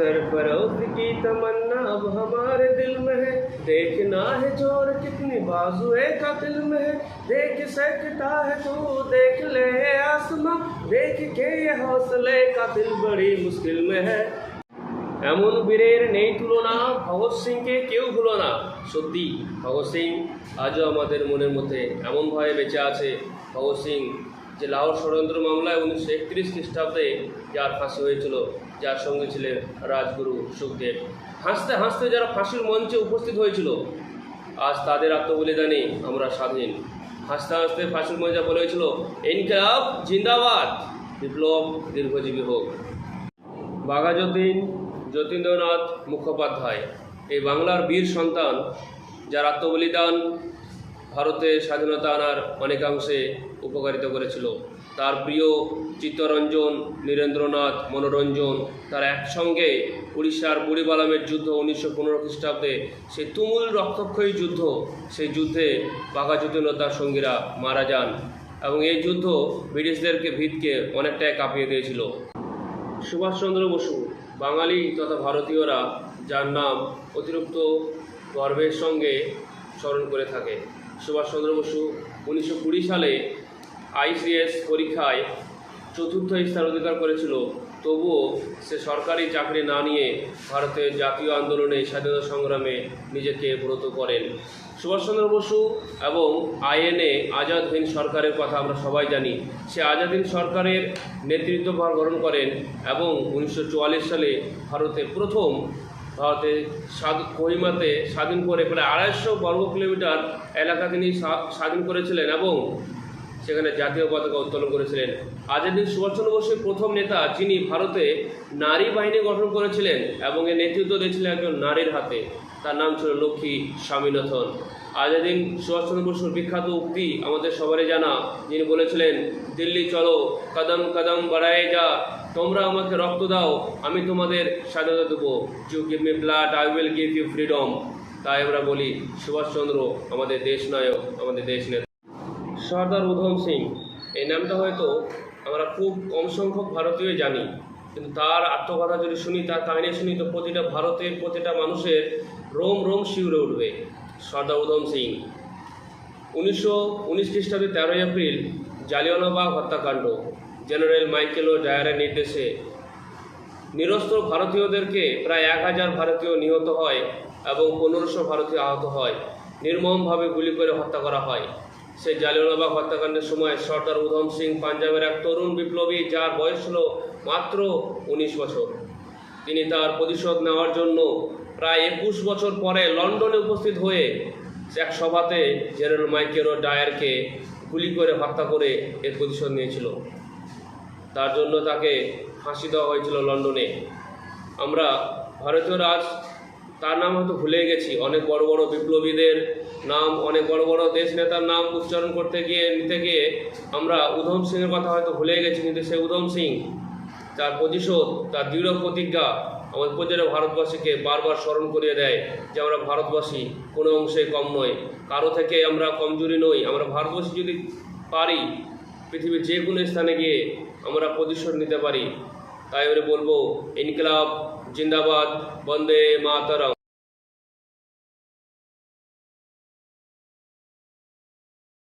सरफरोश की तमन्ना अब हमारे दिल में है देखना है जोर कितनी बाजू है कातिल में है देख सकता है तू देख ले आसमां देख के ये हौसले का दिल बड़ी मुश्किल में है এমন বীরের নেই তুলনা ভগৎ সিংকে কেউ ভুলো না সত্যি ভগৎ সিং আজও আমাদের মনের মধ্যে এমনভাবে বেঁচে আছে ভগৎ সিং যে লাহোর ষড়যন্ত্র মামলায় উনিশশো একত্রিশ খ্রিস্টাব্দে যার ফাঁসি হয়েছিল, যার সঙ্গে ছিলেন রাজগুরু সুখদেব। হাসতে হাসতে যারা ফাঁসির মঞ্চে উপস্থিত হয়েছিল, আজ তাদের আত্মবলিদানে আমরা স্বাধীন। হাসতে হাসতে ফাঁসির মঞ্চে বলে হয়েছিল ইনকাব জিন্দাবাদ, বিপ্লব, দীর্ঘজীবী হোক। বাঘাযতীন যতীন্দ্রনাথ মুখোপাধ্যায়, এই বাংলার বীর সন্তান, যার আত্মবলিদান ভারতে স্বাধীনতা আনার অনেকাংশে উপকারিতা করেছিল। তার প্রিয় চিত্তরঞ্জন, নীরেন্দ্রনাথ মনোরঞ্জন, তার একসঙ্গে উড়িষ্যার বুড়িবালামের যুদ্ধ উনিশশো পনেরো খ্রিস্টাব্দে সেই তুমুল রক্তক্ষয়ী যুদ্ধ, সেই যুদ্ধে বাঘা সঙ্গীরা মারা যান এবং এই যুদ্ধ ব্রিটিশদেরকে ভিতকে অনেকটাই কাঁপিয়ে দিয়েছিল। সুভাষচন্দ্র বসু, বাঙালি তথা ভারতীয়রা, যার নাম অতিরিক্ত গর্বের সঙ্গে স্মরণ করে থাকে। সুভাষচন্দ্র বসু উনিশশো কুড়ি সালে আইসিএস পরীক্ষায় চতুর্থ স্থান অধিকার করেছিল। তবুও সে সরকারি চাকরি না নিয়ে ভারতের জাতীয় আন্দোলনে স্বাধীনতা সংগ্রামে নিজেকে ব্রত করেন। সুভাষচন্দ্র বসু এবং আইএনএ আজাদ হিন্দ সরকারের কথা আমরা সবাই জানি। সে আজাদ হিন্দ সরকারের নেতৃত্বভার গ্রহণ করেন এবং উনিশশো চুয়াল্লিশ সালে ভারতে প্রথম ভারতে স্বাধীন কোহিমাতে স্বাধীন করে প্রায় আড়াইশো বর্গ কিলোমিটার এলাকা তিনি স্বা- স্বাধীন করেছিলেন এবং সেখানে জাতীয় পতাকা উত্তোলন করেছিলেন। আজাদিন সুভাষচন্দ্র বসুর প্রথম নেতা যিনি ভারতে নারী বাহিনী গঠন করেছিলেন এবং এর নেতৃত্ব দিয়েছিলেন একজন নারীর হাতে। তার নাম ছিল লক্ষ্মী স্বামীনাথন। আজাদিন সুভাষচন্দ্র বসুর বিখ্যাত উক্তি আমাদের সবারই জানা। যিনি বলেছিলেন, দিল্লি চলো, কদম কদম বাড়ায় যা, তোমরা আমাকে রক্ত দাও, আমি তোমাদের স্বাধীনতা দেবো। You give me blood I will give you freedom তাই আমরা বলি, সুভাষচন্দ্র, আমাদের দেশ নায়ক, আমাদের দেশ নেতা। সর্দার উধম সিং, এই নামটা হয়তো আমরা খুব কম সংখ্যক ভারতীয় জানি। কিন্তু তার আত্মকথা যদি শুনি, তার কাহিনী শুনি, তো প্রতিটা ভারতের প্রতিটা মানুষের রোম রোম শিউরে উঠবে, সর্দার উধম সিং। উনিশশো উনিশ খ্রিস্টাব্দে তেরোই এপ্রিল জালিয়ানবাগ হত্যাকাণ্ড। জেনারেল মাইকেল ও ডায়ারের নির্দেশে নিরস্ত্র ভারতীয়দেরকে প্রায় এক হাজার ভারতীয় নিহত হয় এবং পনেরোশো ভারতীয় আহত হয়। নির্মমভাবে গুলি করে হত্যা করা হয়। সেই জালিয়ানবাগ হত্যাকাণ্ডের সময় সর্দার উধম সিং পাঞ্জাবের এক তরুণ বিপ্লবী, যার বয়স ছিল মাত্র উনিশ বছর। তিনি তার প্রতিশোধ নেওয়ার জন্য প্রায় একুশ বছর পরে লন্ডনে উপস্থিত হয়ে এক সভাতে জেনারেল মাইকেল ও ডায়ারকে গুলি করে হত্যা করে এর প্রতিশোধ নিয়েছিল। তার জন্য তাকে ফাঁসি দেওয়া হয়েছিল লন্ডনে। আমরা ভারতীয় রাজ, তার নাম হয়তো ভুলে গেছি। অনেক বড় বড় বিপ্লবীদের নাম, অনেক বড় বড় দেশ নেতার নাম উচ্চারণ করতে গিয়ে, নিতে গিয়ে আমরা উধম সিংয়ের কথা হয়তো ভুলে গেছি, কিন্তু সেই উধম সিং তার প্রতিশোধ, তার দৃঢ় প্রতিজ্ঞা আমাদের প্রতিটা ভারতবাসীকে বারবার স্মরণ করিয়ে দেয় যে আমরা ভারতবাসী, কোনো অংশে কম নয়। কারও থেকে আমরা কমজোরি নই। আমরা ভারতবাসী যদি পারি, পৃথিবীর যে কোনো স্থানে গিয়ে আমরা প্রতিশোধ নিতে পারি। তাই আমি বলব, ইনকিলাব, জিন্দাবাদ, বন্দে মাতরম।